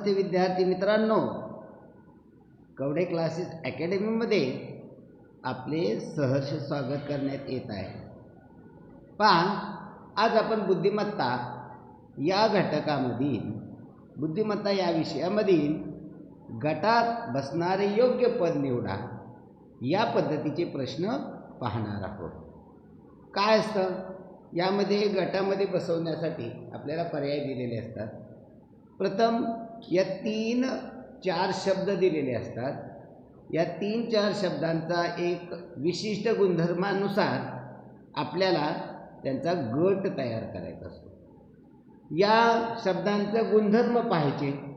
नमस्ते विद्यार्थी मित्रांनो कवडे क्लासेस अकॅडमीमध्ये आपले सहर्ष स्वागत करण्यात येत आहे. पहा आज आपण बुद्धिमत्ता या घटकामधील बुद्धिमत्ता या विषयामधील गटात बसणारे योग्य पद निवडा या पद्धतीचे प्रश्न पाहणार आहोत. काय असतं? यामध्ये गटामध्ये बसवण्यासाठी आपल्याला पर्याय दिलेले असतात. प्रथम या तीन चार शब्द दिलेले असतात. या तीन चार शब्दांचा एक विशिष्ट गुणधर्मानुसार आपल्याला त्यांचा गट तयार करायचा असतो. या शब्दांचं गुणधर्म पाहायचे.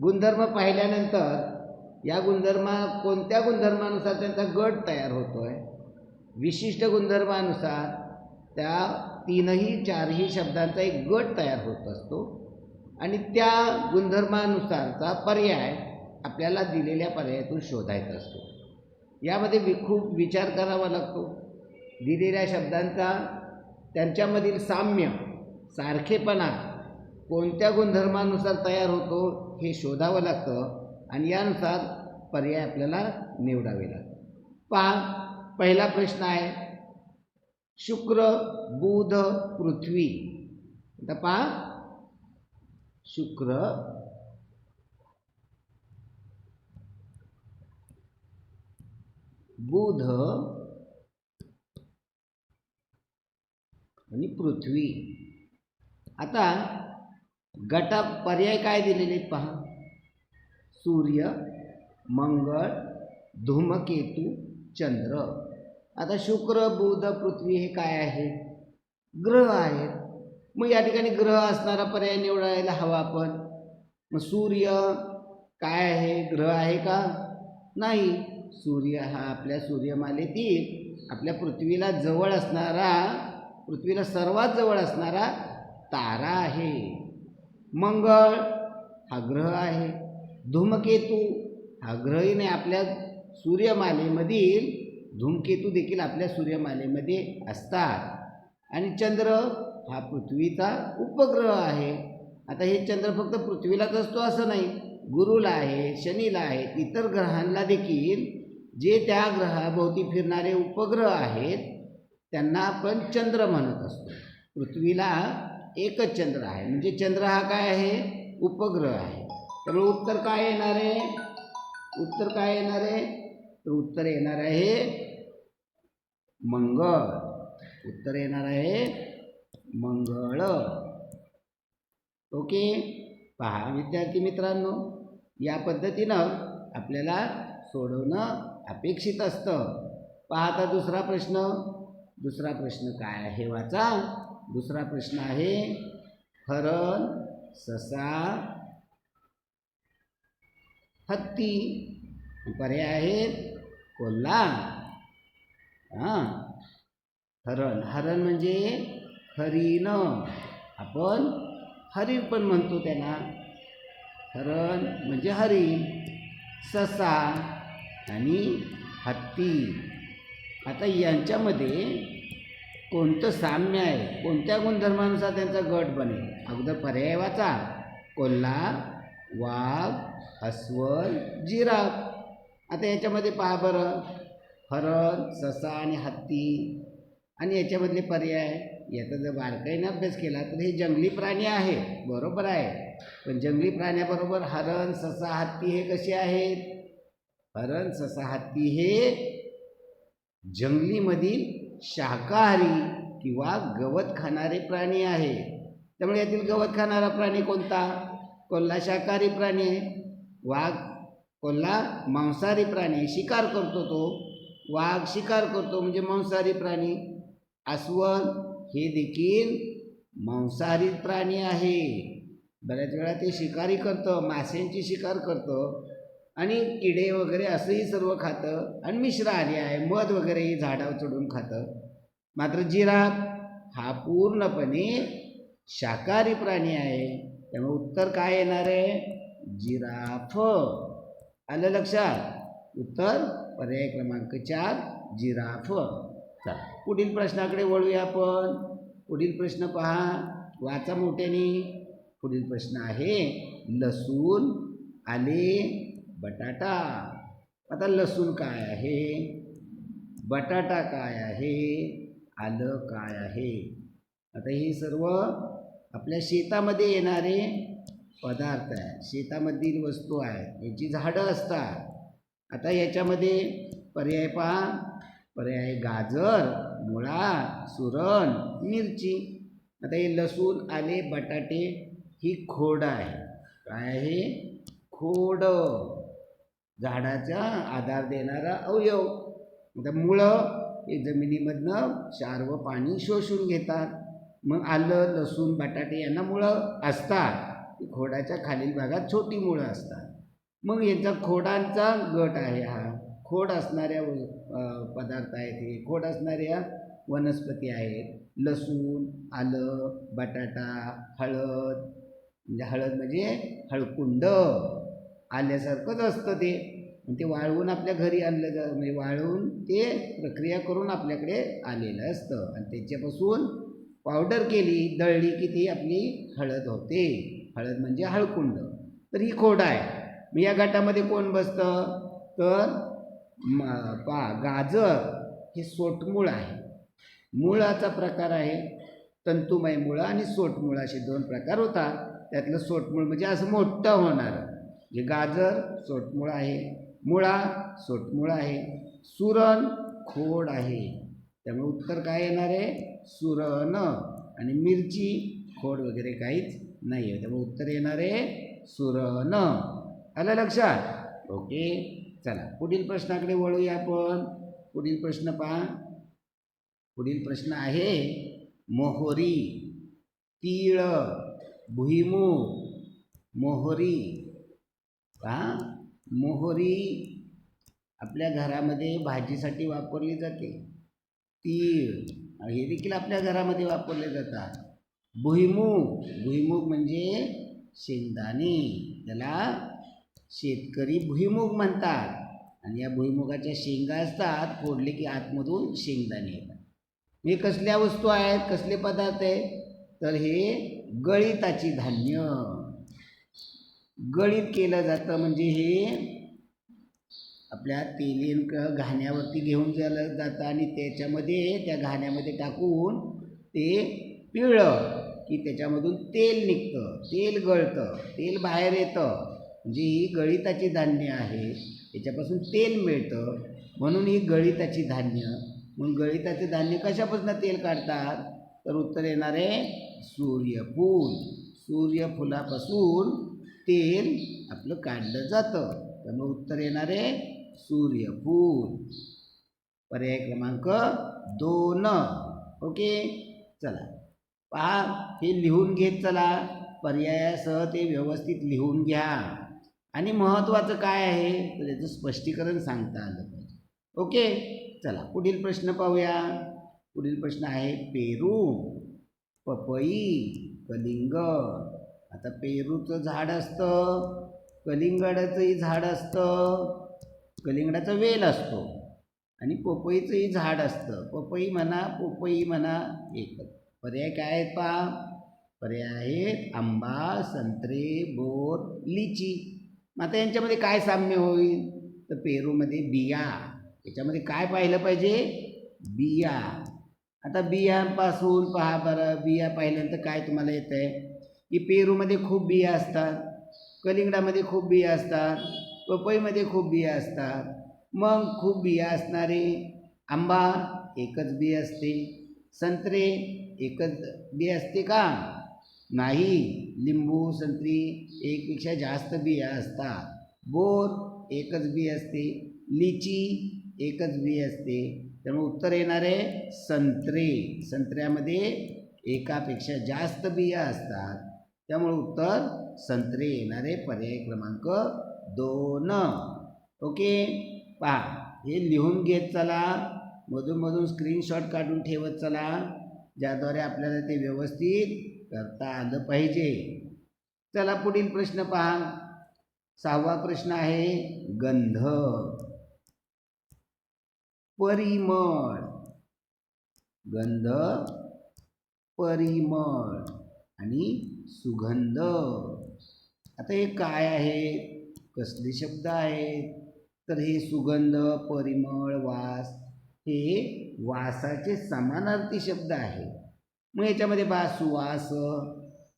गुणधर्म पाहिल्यानंतर या गुणधर्मा कोणत्या गुणधर्मानुसार त्यांचा गट तयार होतो आहे विशिष्ट गुणधर्मानुसार त्या तीनही चारही शब्दांचा एक गट तयार होत असतो. आणि त्या गुणधर्मानुसारचा पर्याय आपल्याला दिलेल्या पर्यायातून शोधायचा असतो. यामध्ये वि खूप विचार करावा लागतो. दिलेल्या शब्दांचा त्यांच्यामधील साम्य सारखेपणा कोणत्या गुणधर्मानुसार तयार होतो हे शोधावं लागतं आणि यानुसार पर्याय आपल्याला निवडावे लागतात. पहा पहिला प्रश्न आहे शुक्र बुध पृथ्वी. आता पहा शुक्र। बुध। आणि पृथ्वी। आता गटा पर्याय काय दिलेले आहेत पहा? सूर्य मंगळ धूमकेतू चंद्र. आता शुक्र बुध पृथ्वी हे काय आहे? ग्रह आहेत. मग या ठिकाणी ग्रह असणारा पर्याय निवडायला हवा आपण. मग सूर्य काय आहे? ग्रह आहे का? नाही. सूर्य हा आपल्या सूर्यमालेतील आपल्या पृथ्वीला जवळ असणारा पृथ्वीला सर्वात जवळ असणारा तारा आहे. मंगळ हा ग्रह आहे. धूमकेतू हा ग्रहही नाही आपल्या सूर्यमालेमधील धूमकेतू देखील आपल्या सूर्यमालेमध्ये असतात. आणि चंद्र हा पृथ्वीचा उपग्रह आहे. आता हे चंद्र फक्त पृथ्वीलाच असतो असं नाही. गुरुला आहे शनीला आहे इतर ग्रहांना देखील जे त्या ग्रहाभोवती फिरणारे उपग्रह आहेत त्यांना आपण चंद्र म्हणत असतो. पृथ्वीला एकच चंद्र आहे. म्हणजे चंद्र हा काय आहे? उपग्रह आहे. त्यामुळे उत्तर काय येणार आहे? उत्तर काय येणार आहे? तर उत्तर येणार आहे मंगळ. उत्तर येणार आहे मंगळ. ओके? पहा विद्यार्थी मित्रांनो या पद्धतीनं आपल्याला सोडवणं अपेक्षित असतं. पहा आता दुसरा प्रश्न. दुसरा प्रश्न काय आहे? वाचा. दुसरा प्रश्न आहे हरण ससा हत्ती. पर्याय आहेत कोल्हा हां. हरण. हरण म्हणजे हरिण आपण हरिण पण म्हणतो त्यांना हरण म्हणजे हरिण ससा आणि हत्ती. आता यांच्यामध्ये कोणतं साम्य आहे? कोणत्या गुणधर्मानुसार त्यांचा गट बनेल? अगोदर पर्याय वाचा. कोल्हा वाघ अस्वल जिराफ. आता याच्यामध्ये पहा बरं. हरण ससा आणि हत्ती. आणि याच्यामधले पर्याय याचा जर बारकाईनं अभ्यास केला तर हे जंगली प्राणी आहे. बरोबर आहे. पण जंगली प्राण्याबरोबर हरण ससा हत्ती हे कसे आहेत? हरण ससा हत्ती हे जंगलीमधील शाकाहारी किंवा गवत खाणारे प्राणी आहे. त्यामुळे यातील गवत खाणारा प्राणी कोणता? कोल्हा शाकाहारी प्राणी आहे. वाघ कोल्हा मांसाहारी प्राणी शिकार करतो तो. वाघ शिकार करतो म्हणजे मांसाहारी प्राणी. अस्वल हे देखील मांसाहारी प्राणी आहे. बऱ्याच वेळा ते शिकारी करतं माशांची शिकार करतं आणि किडे वगैरे असंही सर्व खातं आणि मिश्रहारी आहे मध वगैरेही झाडावर चढून खातं. मात्र जिराफ हा पूर्णपणे शाकाहारी प्राणी आहे. त्यामुळे उत्तर काय येणार आहे? जिराफ. आलं लक्षात? उत्तर पर्याय क्रमांक चार जिराफ. चला. पुढील प्रश्नाकडे वळूया आपण. पुढील प्रश्न पहा. वाचा मोठ्याने. पुढील प्रश्न आहे लसूण आले बटाटा. आता लसूण काय आहे? बटाटा काय आहे? आलं काय आहे? आता हे सर्व आपल्या शेतामध्ये येणारे पदार्थ आहे शेतामधील वस्तू आहेत. याची झाडं असतात. आता याच्यामध्ये पर्याय पहा. पर्याय गाजर मुळा सुरण मिरची. आता हे लसूण आले बटाटे ही खोड आहे काय आहे? खोड. झाडाचा आधार देणारा अवयव. आता मुळं हे जमिनीमधनं क्षार व पाणी शोषून घेतात. मग आलं लसूण बटाटे यांना मुळं असतात. खोडाच्या खालील भागात छोटी मुळं असतात. मग यांचा खोडांचा गट आहे हा. खोड असणाऱ्या व- पदार्थ आहेत हे. खोड असणाऱ्या वनस्पती आहेत. लसूण आलं बटाटा हळद म्हणजे हळद म्हणजे हळकुंड. आल्यासारखंच असतं ते. आणि ते वाळवून आपल्या घरी आणलं जा म्हणजे वाळवून ते प्रक्रिया करून आपल्याकडे आलेलं असतं. आणि त्याच्यापासून पावडर केली दळली की ती आपली हळद होते. हळद म्हणजे हळकुंड. तर ही खोड आहे मग या गटामध्ये कोण बसतं? तर म पा गाजर हे सोटमूळ आहे. मुळाचा प्रकार आहे तंतुमय मुळं आणि सोटमूळ असे दोन प्रकार होतात. त्यातलं सोटमूळ म्हणजे असं मोठं होणारं. जे गाजर सोटमूळ आहे मुळा सोटमूळ आहे सुरण खोड आहे. त्यामुळे उत्तर काय येणार आहे? सुरण आणि मिरची खोड वगैरे काहीच नाही आहे. त्यामुळे उत्तर येणार आहे सुरण. आलं लक्षात? ओके. चला पुढील प्रश्नाकडे वळूया आपण. पुढील प्रश्न पहा. पुढील प्रश्न आहे मोहरी तीळ भुईमूग मोहरी. पहा मोहरी आपल्या घरामध्ये भाजीसाठी वापरली जाते. तीळ हे देखील आपल्या घरामध्ये वापरले जातात. भुईमूग भुईमूग म्हणजे शेंगदाणे. त्याला शेतकरी भुईमुग म्हणतात. आणि या भुईमुगाच्या शेंगा असतात फोडले की आतमधून शेंगदाणे येतात. हे कसल्या वस्तू आहेत कसले पदार्थ आहेत? तर हे गळिताची धान्य. गळीत केलं जातं म्हणजे हे आपल्या तेलीन क घाण्यावरती घेऊन जालं जातं आणि त्याच्यामध्ये त्या घाण्यामध्ये टाकून ते पिळलं की त्याच्यामधून तेल निघतं. तेल गळतं तेल बाहेर येतं. म्हणजे ही गळिताची धान्य आहे त्याच्यापासून तेल मिळतं. म्हणून ही गळिताची धान्य. मग गळिताचे धान्य कशापासून तेल काढतात? तर उत्तर येणार आहे सूर्यफूल. सूर्यफुलापासून तेल आपलं काढलं जातं. त्यामुळे उत्तर येणार आहे सूर्यफूल. पर्याय क्रमांक दोन. ओके? चला. पहा हे लिहून घेत चला. पर्यायासह ते व्यवस्थित लिहून घ्या. आणि महत्त्वाचं काय आहे? तर त्याचं स्पष्टीकरण सांगता आलं पाहिजे. ओके? चला पुढील प्रश्न पाहूया. पुढील प्रश्न आहे पेरू पपई कलिंग. आता पेरूचं झाड असतं कलिंगडाचंही झाड असतं कलिंगडाचा वेल असतो आणि पपईचंही झाड असतं. पपई म्हणा पोपई म्हणा एकच. पर्याय काय आहेत पहा? पर्याय आहेत आंबा संत्रे बोर लिची. मग आता यांच्यामध्ये काय साम्य होईल? तर पेरूमध्ये बिया. याच्यामध्ये काय पाहिलं पाहिजे? बिया. आता बियांपासून पहा बरं. बिया पाहिल्यानंतर काय तुम्हाला येतं आहे की पेरूमध्ये खूप बिया असतात कलिंगडामध्ये खूप बिया असतात पपईमध्ये खूप बिया असतात. मग खूप बिया असणारे आंबा एकच बी असते. संत्रे एकच बी असते का? नाही लिंबू संत्री एकपेक्षा जास्त बिया असतात. बोर एकच बी असते. लिची एकच बी असते. त्यामुळे उत्तर येणार आहे संत्रे. संत्र्यामध्ये एकापेक्षा जास्त बिया असतात. त्यामुळे उत्तर संत्रे येणारे पर्याय क्रमांक दोन. ओके? पहा हे लिहून घेत चला. मधूनमधून स्क्रीनशॉट काढून ठेवत चला. ज्याद्वारे आपल्याला ते व्यवस्थित करता आलं पाहिजे. चला पुढील प्रश्न पहा. सहावा प्रश्न आहे गंध. परिमळ. गंध परिमळ आणि सुगंध. आता हे काय आहे? कसले शब्द आहेत? तर हे सुगंध परिमळ वास हे वासाचे समानार्थी शब्द आहे मग याच्यामध्ये बा सुवास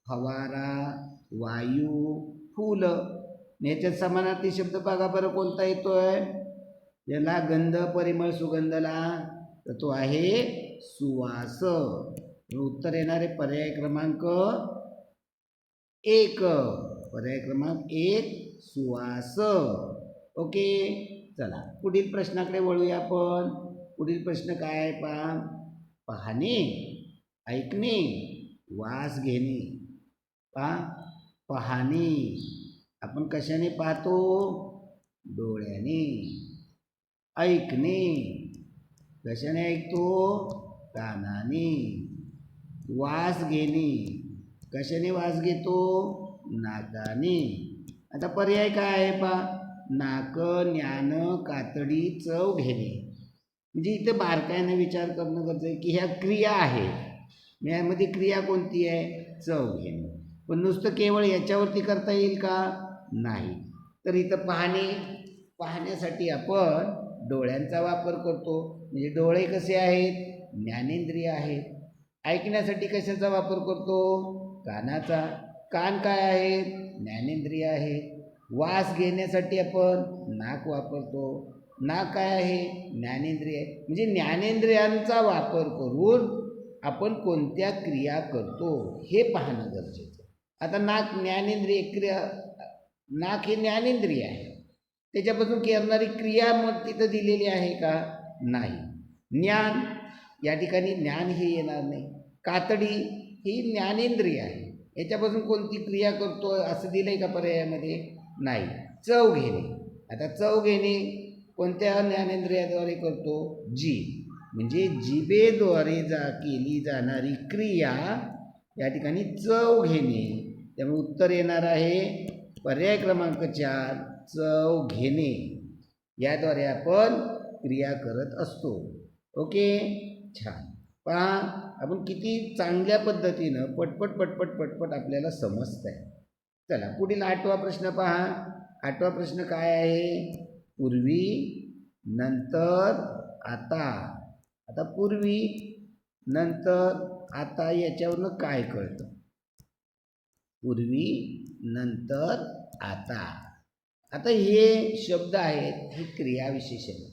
फवारा वायू फुलं. याच्यात समानार्थी शब्द बघा बरं कोणता येतोय? याला गंध परिमळ सुगंधला तर तो आहे सुवास. उत्तर येणारे पर्याय क्रमांक एक. पर्याय क्रमांक एक सुवास. ओके? चला पुढील प्रश्नाकडे वळूया आपण. पुढील प्रश्न काय आहे पहा? पाहणे. ऐकणे वास घेणे पहा पाहणे. आपण कशाने पाहतो? डोळ्याने. ऐकणे. कशाने ऐकतो? कानाने. वास घेणे. कशाने वास घेतो? नाकाने. आता पर्याय काय आहे पा नाक ज्ञान कातडी चव घेणे. म्हणजे इथे बारकाईने विचार करणं गरजेचं आहे की ह्या क्रिया आहेत. यामध्ये क्रिया कोणती आहे? चव घेणे. पण नुसतं केवळ याच्यावरती करता येईल का? नाही. तर इथं पाहणे पाहण्यासाठी आपण डोळ्यांचा वापर करतो. म्हणजे डोळे कसे आहेत? ज्ञानेंद्रिय आहेत. ऐकण्यासाठी कशाचा वापर करतो? कानाचा. कान काय आहेत? ज्ञानेंद्रिय आहे वास घेण्यासाठी आपण नाक वापरतो. नाक काय आहे? ज्ञानेंद्रिय. आहे म्हणजे ज्ञानेंद्रियांचा वापर करून आपण कोणत्या क्रिया करतो हे पाहणं गरजेचं आता नाक ज्ञानेंद्रिय क्रिया नाक हे ज्ञानेंद्रिय आहे. त्याच्यापासून करणारी क्रिया मग तिथं दिलेली आहे का? नाही. ज्ञान या ठिकाणी ज्ञान हे येणार नाही. कातडी ही ज्ञानेंद्रिय आहे. याच्यापासून कोणती क्रिया करतो असं दिलं आहे का पर्यायामध्ये? नाही. चव घेणे. आता चव घेणे कोणत्या ज्ञानेंद्रियाद्वारे करतो? जी म्हणजे जिभेद्वारे जा केली जाणारी क्रिया या ठिकाणी चव घेणे. त्यामुळे उत्तर येणार आहे पर्याय क्रमांक चार चव घेणे. याद्वारे आपण क्रिया करत असतो. ओके? छान. पहा आपण किती चांगल्या पद्धतीनं पटपट पटपट पटपट आपल्याला समजत आहे चला पुढील आठवा प्रश्न पहा. आठवा प्रश्न काय आहे? पूर्वी नंतर आता. आता पूर्वी नंतर आता याच्यावरनं काय कळतं? पूर्वी नंतर आता. आता हे शब्द आहेत हे क्रियाविशेषण.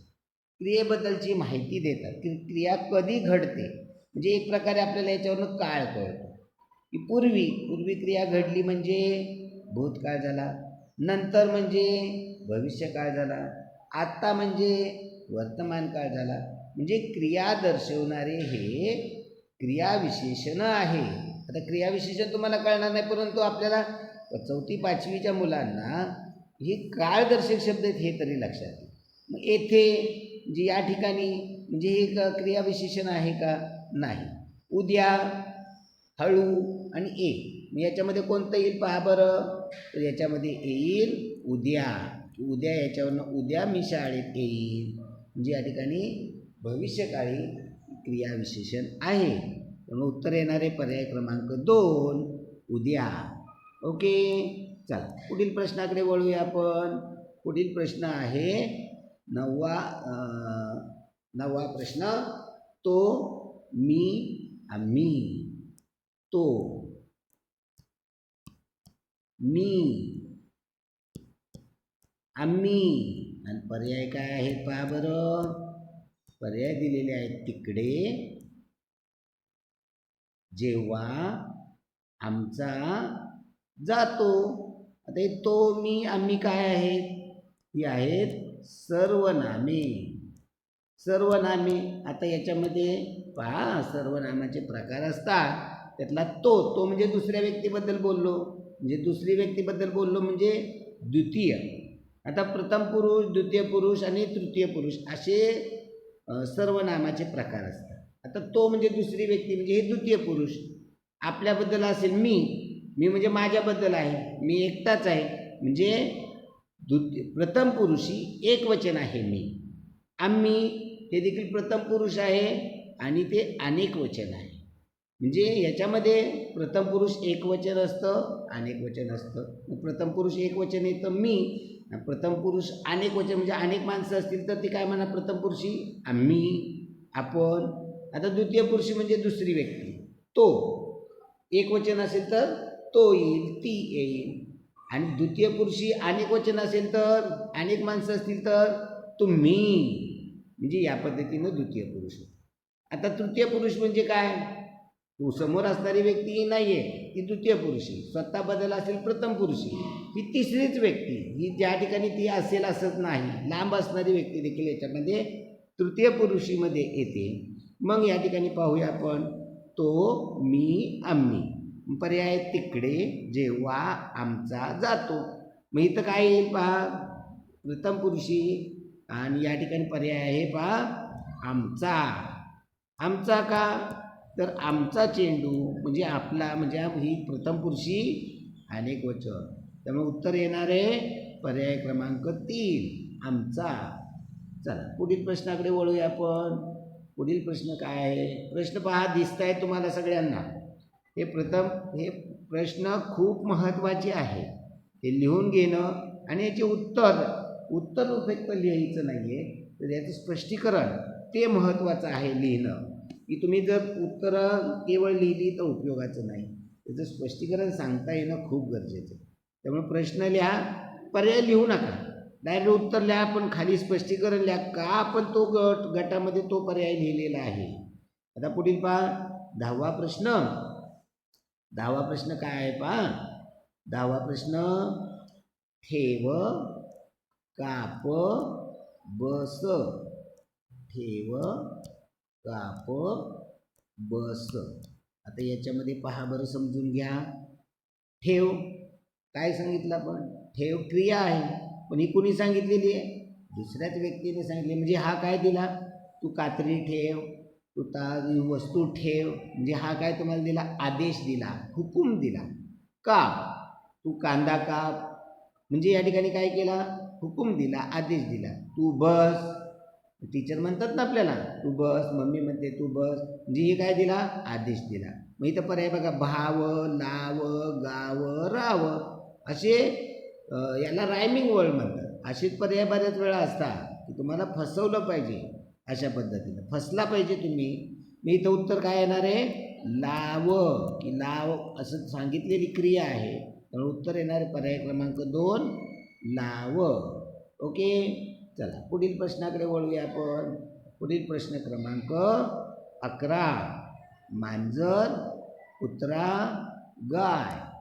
क्रियेबद्दलची माहिती देतात. की क्रिया कधी घडते? म्हणजे एक प्रकारे आपल्याला याच्यावरनं काळ कळतो. की पूर्वी पूर्वी क्रिया घडली म्हणजे भूतकाळ झाला. नंतर म्हणजे भविष्यकाळ झाला. आत्ता म्हणजे वर्तमान काळ झाला. म्हणजे क्रिया दर्शवणारे हे क्रियाविशेषण आहे. आता क्रियाविशेषण तुम्हाला कळणार नाही परंतु आपल्याला चौथी पाचवीच्या मुलांना हे काळदर्शक शब्द आहेत हे तरी लक्षात येईल मग येथे जे या ठिकाणी म्हणजे हे एक क्रियाविशेषण आहे का? नाही. उद्या हळू आणि ए मग याच्यामध्ये कोणतं येईल पहा बरं. तर याच्यामध्ये येईल उद्या. उद्या याच्यावरनं उद्या मी शाळेत येईल म्हणजे या ठिकाणी भविष्यकाळी क्रियाविशेषण आहे. त्यामुळे उत्तर येणारे पर्याय क्रमांक दोन उद्या. ओके? चला पुढील प्रश्नाकडे वळूया आपण. पुढील प्रश्न आहे नववा नववा प्रश्न. तो मी आम्ही. तो मी आम्ही. आणि पर्याय काय आहेत पहा बरं. पर्याय दिलेले आहेत तिकडे. जेव्हा आमचा जातो आता तो मी आम्ही काय आहेत? ही आहेत सर्वनामे. सर्वनामे. आता याच्यामध्ये पहा सर्वनामाचे प्रकार असतात. त्यातला तो तो म्हणजे दुसऱ्या व्यक्तीबद्दल बोललो. म्हणजे दुसरी व्यक्तीबद्दल बोललो म्हणजे द्वितीय. आता प्रथम पुरुष द्वितीय पुरुष आणि तृतीय पुरुष. असे सर्वनामाचे प्रकार असतात. आता तो म्हणजे दुसरी व्यक्ती म्हणजे हे द्वितीय पुरुष. आपल्याबद्दल असेल मी मी म्हणजे माझ्याबद्दल आहे मी एकटाच आहे. म्हणजे द्वितीय प्रथम पुरुषी एक वचन आहे मी. आम्ही हे देखील प्रथम पुरुष आहे आणि ते अनेक वचन आहे. म्हणजे याच्यामध्ये प्रथम पुरुष एकवचन असतं अनेक वचन असतं. प्रथम पुरुष एकवचन येतं मी प्रथम पुरुष अनेक वचन म्हणजे अनेक माणसं असतील तर ती काय म्हणा प्रथम पुरुषी आम्ही आपण. आता द्वितीय पुरुषी म्हणजे दुसरी व्यक्ती. तो. एक वचन असेल तर तो येईल ती येईल. आणि द्वितीय पुरुषी अनेक वचन असेल तर अनेक माणसं असतील तर तुम्ही. म्हणजे या पद्धतीनं द्वितीय पुरुष आता तृतीय पुरुष म्हणजे काय? तू समोर असणारी व्यक्ती ही नाही आहे ती द्वितीय पुरुषी. स्वतः बदल असेल प्रथम पुरुषी. ही तिसरीच व्यक्ती. ही ज्या ठिकाणी ती असेल असंच नाही लांब असणारी व्यक्ती देखील याच्यामध्ये तृतीय पुरुषीमध्ये येते. मग या ठिकाणी पाहूया आपण तो मी आम्ही. पर्याय तिकडे जेव्हा आमचा जातो. मग इथं काय येईल पहा? प्रथम पुरुषी. आणि या ठिकाणी पर्याय आहे पहा आमचा. आमचा का? तर आमचा चेंडू म्हणजे आपला म्हणजे ही प्रथम पुरुषी अनेक वचन. त्यामुळे उत्तर येणार आहे पर्याय क्रमांक तीन आमचा. चला पुढील प्रश्नाकडे वळूया आपण. पुढील प्रश्न काय आहे? प्रश्न पहा दिसत आहे तुम्हाला सगळ्यांना. हे प्रथम हे प्रश्न खूप महत्त्वाचे आहे. हे लिहून घेणं आणि याचे उत्तर उत्तर उपयुक्त लिहायचं नाही आहे तर याचं स्पष्टीकरण ते महत्त्वाचं आहे लिहिणं. की तुम्ही जर उत्तरं केवळ लिहिली तर उपयोगाचं नाही. त्याचं स्पष्टीकरण सांगता येणं खूप गरजेचं आहे. त्यामुळे प्रश्न लिहा पर्याय लिहू नका. डायरेक्ट उत्तर लिहा पण खाली स्पष्टीकरण लिहा. का आपण तो गट गटामध्ये तो पर्याय लिहिलेला आहे? आता पुढील पहा दहावा प्रश्न. दहावा प्रश्न काय आहे पहा? दहावा प्रश्न ठेव काप बस ठेव काप बस. आता याच्यामध्ये पहा बरं समजून घ्या. ठेव. काय सांगितलं आपण? ठेव क्रिया आहे पण ही कुणी सांगितलेली आहे? दुसऱ्याच व्यक्तीने सांगितले. म्हणजे हा काय दिला? तू कात्री ठेव तू ता वस्तू ठेव. म्हणजे हा काय तुम्हाला दिला? आदेश दिला हुकूम दिला. काप तू कांदा काप. म्हणजे या ठिकाणी काय केला? हुकूम दिला आदेश दिला. तू बस. टीचर म्हणतात ना आपल्याला तू बस मम्मी म्हणते तू बस. म्हणजे हे काय दिला? आदेश दिला. मग इथं पर्याय बघा भाव लाव गाव राव असे याला रायमिंग वर्ड म्हणतात. असेच पर्याय बऱ्याच वेळा असतात की तुम्हाला फसवलं पाहिजे अशा पद्धतीनं. फसला पाहिजे तुम्ही. मी इथं उत्तर काय येणार आहे? लाव की लाव असं सांगितलेली क्रिया आहे. त्यामुळे उत्तर येणार पर्याय क्रमांक दोन लाव ओके? चला पुढील प्रश्नाकडे वळूया आपण. पुढील प्रश्न क्रमांक अकरा. मांजर कुत्रा गाय.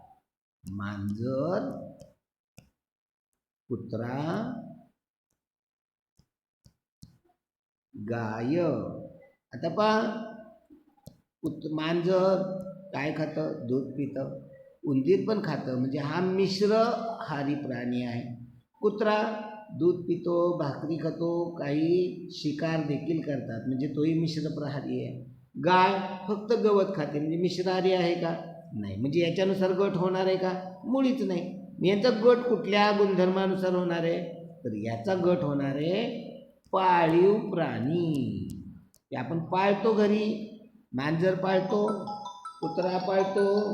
मांजर कुत्रा गाय. आता पहा. कुत मांजर काय खातं? दूध पितं. उंदीर पण खातं. म्हणजे हा मिश्र हारी प्राणी आहे. कुत्रा दूध पितो भाकरी खातो काही शिकार देखील करतात. म्हणजे तोही मिश्र प्रहारी आहे. गाय फक्त गवत खाते. म्हणजे मिश्रहारी आहे का? नाही. म्हणजे याच्यानुसार गट होणार आहे का? मुळीच नाही. मग याचा गट कुठल्या गुणधर्मानुसार होणार आहे? तर याचा गट होणार आहे पाळीव प्राणी. आपण पाळतो घरी. मांजर पाळतो कुत्रा पाळतो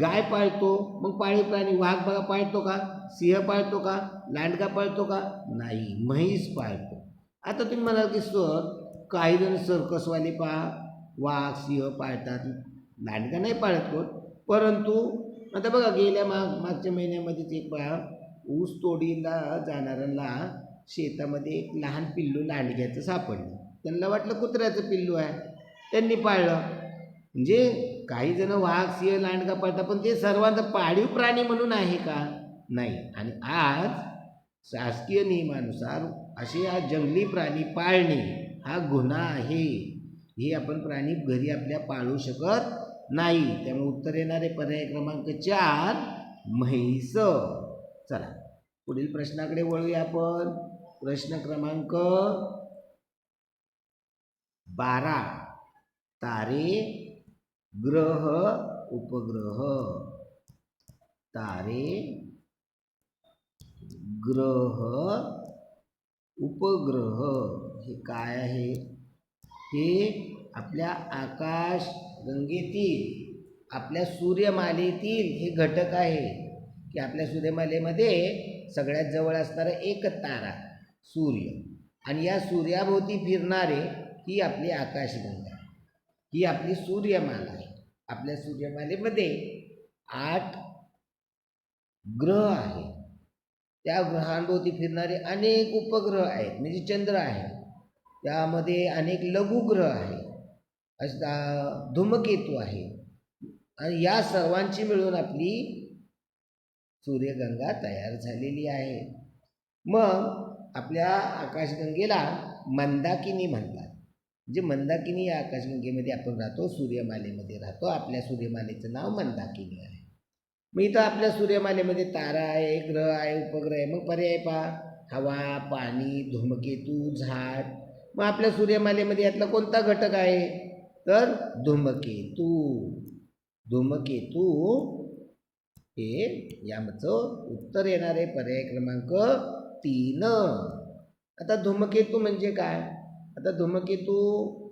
गाय पाळतो मग पाळीव प्राणी वाघ बघा पाळतो का? सिंह पाळतो का? लांडगा पाळतो का? नाही म्हैस पाळतो. आता तुम्ही म्हणाल की सर काही जण सर्कसवाले पहा वाघ सिंह पाळतात. लांडगा नाही पाळत कोण? परंतु आता बघा गेल्या माग मागच्या महिन्यामध्येच एक पहा ऊस तोडीला जाणाऱ्यांना शेतामध्ये एक लहान पिल्लू लांडग्याचं सापडलं. त्यांना वाटलं कुत्र्याचं पिल्लू आहे. त्यांनी पाळलं. म्हणजे काही जण वाघ सिंह लांडगा पाळतात पण ते सर्वांचा पाळीव प्राणी म्हणून आहे का? नाही. आणि आज शासकीय नियमानुसार असे हा जंगली प्राणी पाळणे हा गुन्हा आहे. हे आपण प्राणी घरी आपल्या पाळू शकत नाही. त्यामुळे उत्तर येणारे पर्याय क्रमांक चार म्हैस. चला पुढील प्रश्नाकडे वळूया आपण. प्रश्न क्रमांक बारा तारे ग्रह उपग्रह. तारे. ग्रह उपग्रह. हे काय आहे? हे आपल्या आकाश गंगेतील आपल्या सूर्यमालेतील हे घटक आहे. की आपल्या सूर्यमालेमध्ये सगळ्यात जवळ असणारा एक तारा सूर्य. आणि या सूर्याभोवती फिरणारे ही आपली आकाशगंगा. ही आपली सूर्यमाला आहे. आपल्या सूर्यमालेमध्ये आठ ग्रह आहे त्या ग्रहांभोवती फिरणारे अनेक उपग्रह आहेत. म्हणजे चंद्र आहे. त्यामध्ये अनेक लघुग्रह आहे असा धूमकेतू आहे. आणि या सर्वांची मिळून आपली सूर्यगंगा तयार झालेली आहे. मग आपल्या आकाशगंगेला मंदाकिनी म्हणतात. जे मंदाकिनी या आकाशगंगेमध्ये आपण राहतो सूर्यमालेमध्ये राहतो. आपल्या सूर्यमालेचं नाव मंदाकिनी आहे. मग इथं आपल्या सूर्यमालेमध्ये तारा आहे ग्रह आहे उपग्रह आहे. मग पर्याय पहा. हवा पाणी धूमकेतू झाड. मग आपल्या सूर्यमालेमध्ये यातला कोणता घटक आहे? तर धूमकेतू. धूमकेतू हे यामचं उत्तर येणार आहे. पर्याय क्रमांक तीन. आता धूमकेतू म्हणजे काय? आता धूमकेतू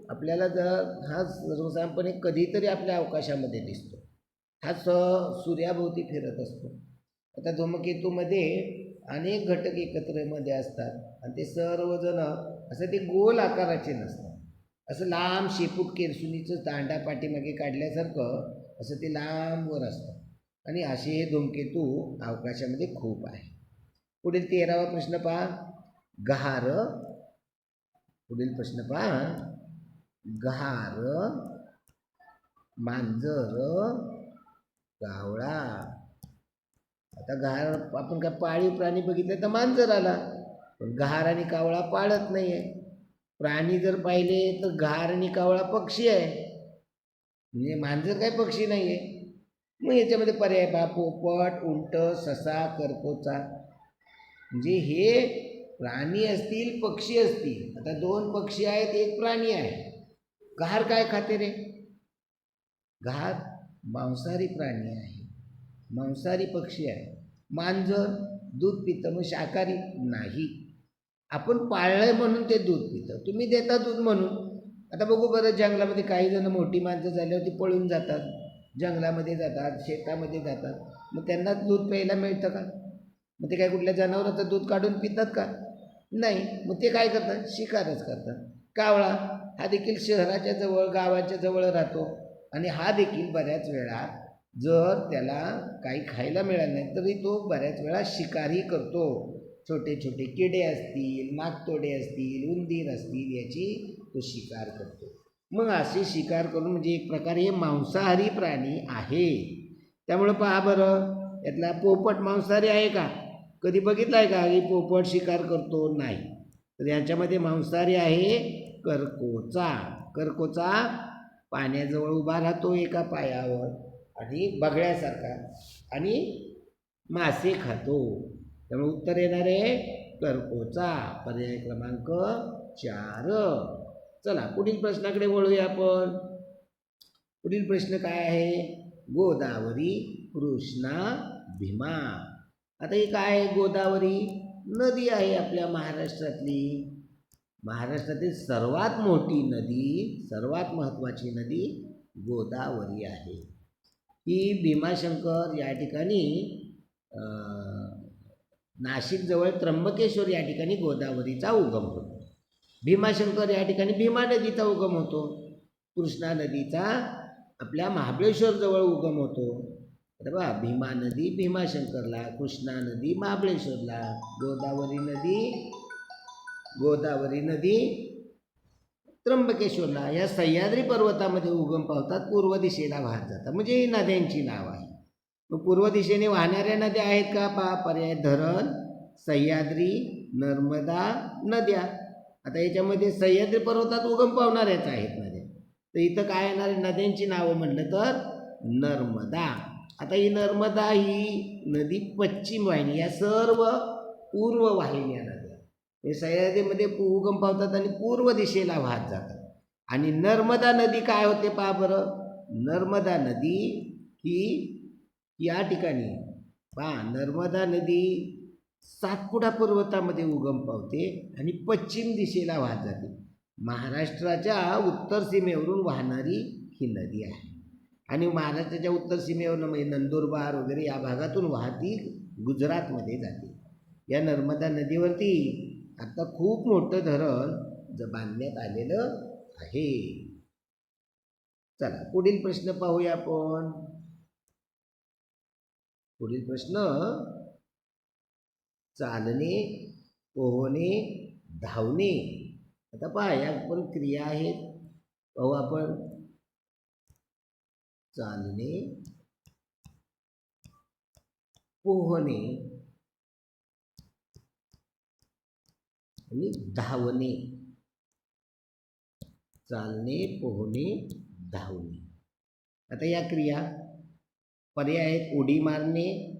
आपल्याला जर हा सर्वसाधारणपणे कधीतरी आपल्या अवकाशामध्ये दिसतो. हा स सूर्याभोवती फिरत असतो. आता धूमकेतूमध्ये अनेक घटक एकत्रमध्ये असतात आणि ते सर्वजण असं ते गोल आकाराचे नसतात. असं लांब शेपूट केरसुनीचं दांडा पाठीमागे काढल्यासारखं असं ते लांबवर असतं. आणि असे हे धूमकेतू अवकाशामध्ये खूप आहे. पुढील तेरावा प्रश्न पहा. गहार पुढील प्रश्न पहा. गहार मांजर कावळा आता घार आपण काय पाळीव प्राणी बघितले तर मांजर आला. पण घार आणि कावळा पाळत नाही आहे प्राणी जर पाहिले तर घार आणि कावळा पक्षी आहे. म्हणजे मांजर काय पक्षी नाही आहे मग याच्यामध्ये पर्याय पहा. पोपट उंट ससा करकोचा. म्हणजे हे प्राणी असतील पक्षी असतील. आता दोन पक्षी आहेत एक प्राणी आहे. घार काय खाते रे? घार मांसाहारी प्राणी आहे. मांसाहारी पक्षी आहे. मांजर दूध पितं मग शाकाहारी नाही. आपण पाळलंय म्हणून ते दूध पितं. तुम्ही देता दूध म्हणून. आता बघू बरं जंगलामध्ये काही जण मोठी माणसं झाल्यावरती पळून जातात. जंगलामध्ये जातात शेतामध्ये जातात. मग त्यांना दूध प्यायला मिळतं का? मग ते काय कुठल्या जनावराचं दूध काढून पितात का? नाही. मग ते काय करतात? शिकारच करतात. कावळा हा देखील शहराच्या जवळ गावाच्या जवळ राहतो आणि हा देखील बऱ्याच वेळा जर त्याला काही खायला मिळालं नाही तरी तो बऱ्याच वेळा शिकारही करतो. छोटे छोटे किडे असतील नागतोडे असतील उंदीर असतील याची तो शिकार करतो. मग असे शिकार करून म्हणजे एक प्रकारे हे मांसाहारी प्राणी आहे. त्यामुळं पहा बरं यातला पोपट मांसाहारी आहे का? कधी बघितलं आहे का? की पोपट शिकार करतो. नाही. तर याच्यामध्ये मांसाहारी आहे करकोचा. करकोचा पाण्याजवळ उभा राहतो एका पायावर आणि बगळ्यासारखा आणि मासे खातो. त्यामुळे उत्तर येणार आहे करकोचा. पर्याय क्रमांक चार. चला पुढील प्रश्नाकडे वळूया आपण. पुढील प्रश्न काय आहे? गोदावरी कृष्णा भीमा. आता ही काय गोदावरी नदी आहे आपल्या महाराष्ट्रातली. महाराष्ट्रातील सर्वात मोठी नदी सर्वात महत्त्वाची नदी गोदावरी आहे. ही भीमाशंकर या ठिकाणी नाशिकजवळ त्र्यंबकेश्वर या ठिकाणी गोदावरीचा उगम होतो. भीमाशंकर या ठिकाणी भीमा नदीचा उगम होतो. कृष्णा नदीचा आपल्या महाबळेश्वरजवळ उगम होतो. तर बा भीमा नदी भीमाशंकरला कृष्णा नदी महाबळेश्वरला गोदावरी नदी गोदावरी नदी त्र्यंबकेश्वरला या सह्याद्री पर्वतामध्ये उगम पावतात पूर्व दिशेला वाहत जातात. म्हणजे ही नद्यांची नाव आहे. मग पूर्व दिशेने वाहणाऱ्या नद्या आहेत का? पा पर्याय धरण सह्याद्री नर्मदा नद्या. आता याच्यामध्ये सह्याद्री पर्वतात उगम पावणाऱ्याच आहेत नद्या. तर इथं काय येणार आहे? नद्यांची नावं म्हटलं तर नर्मदा. आता ही नर्मदा ही नदी पश्चिम वाहिनी या सर्व पूर्व वाहिन्या नद्या हे सह्याद्रीमध्ये उगम पावतात आणि पूर्व दिशेला वाहत जातात. आणि नर्मदा नदी काय होते पहा बरं. नर्मदा नदी ही या ठिकाणी पहा नर्मदा नदी सातपुडा पर्वतामध्ये उगम पावते आणि पश्चिम दिशेला वाहत जाते. महाराष्ट्राच्या उत्तर सीमेवरून वाहणारी ही नदी आहे. आणि महाराष्ट्राच्या उत्तर सीमेवर म्हणजे नंदुरबार वगैरे या भागातून वाहती गुजरातमध्ये जाते या नर्मदा नदीवरती आता खूप मोठं धरण ज बांधण्यात आलेलं आहे. चला पुढील प्रश्न पाहूया आपण. पुढील प्रश्न चालणे पोहणे धावणे. आता पहा या पण क्रिया आहेत. पाहू आपण. चालणे पोहणे आणि धावणे. चालणे पोहणे धावणे. आता या क्रिया. पर्याय आहेत उडी मारणे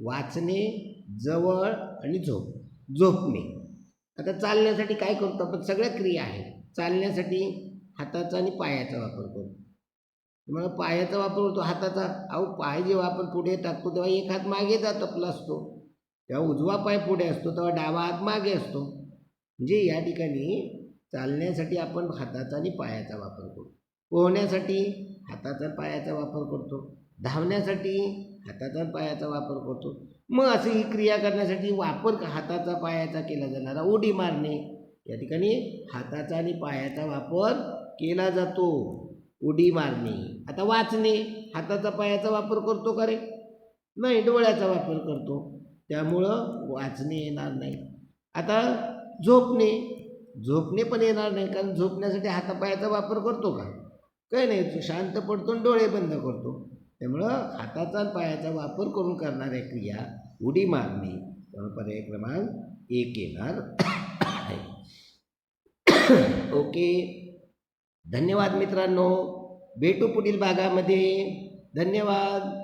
वाचणे जवळ आणि झोप झोपणे. आता चालण्यासाठी काय करतो आपण? सगळ्या क्रिया आहेत. चालण्यासाठी हाताचा आणि पायाचा वापर करतो. मग पायाचा वापर होतो हाताचा. अहो पाय जेव्हा आपण पुढे टाकतो तेव्हा एक हात मागे जात आपला असतो तेव्हा उजवा पाय पुढे असतो तेव्हा डावा हात मागे असतो. म्हणजे या ठिकाणी चालण्यासाठी आपण हाताचा आणि पायाचा वापर करतो. पोहण्यासाठी हाताचा पायाचा वापर करतो. धावण्यासाठी हाताचा पायाचा वापर करतो. मग असं ही क्रिया करण्यासाठी वापर हाताचा पायाचा केला जाणारा. उडी मारणे. या ठिकाणी हाताचा आणि पायाचा वापर केला जातो. उडी मारणे. आता वाचणे हाताचा पायाचा वापर करतो का रे? नाही डोळ्याचा वापर करतो. त्यामुळं वाचणे येणार नाही. आता झोपणे. झोपणे पण येणार नाही कारण झोपण्यासाठी हातापायाचा वापर करतो का? काही नाही शांत पडतो आणि डोळे बंद करतो. त्यामुळं हाताचा आणि पायाचा वापर करून करणाऱ्या क्रिया उडी मारणे. पर्याय क्रमांक एक येणार आहे. ओके. धन्यवाद मित्रांनो. भेटू पुढील भागामध्ये. धन्यवाद.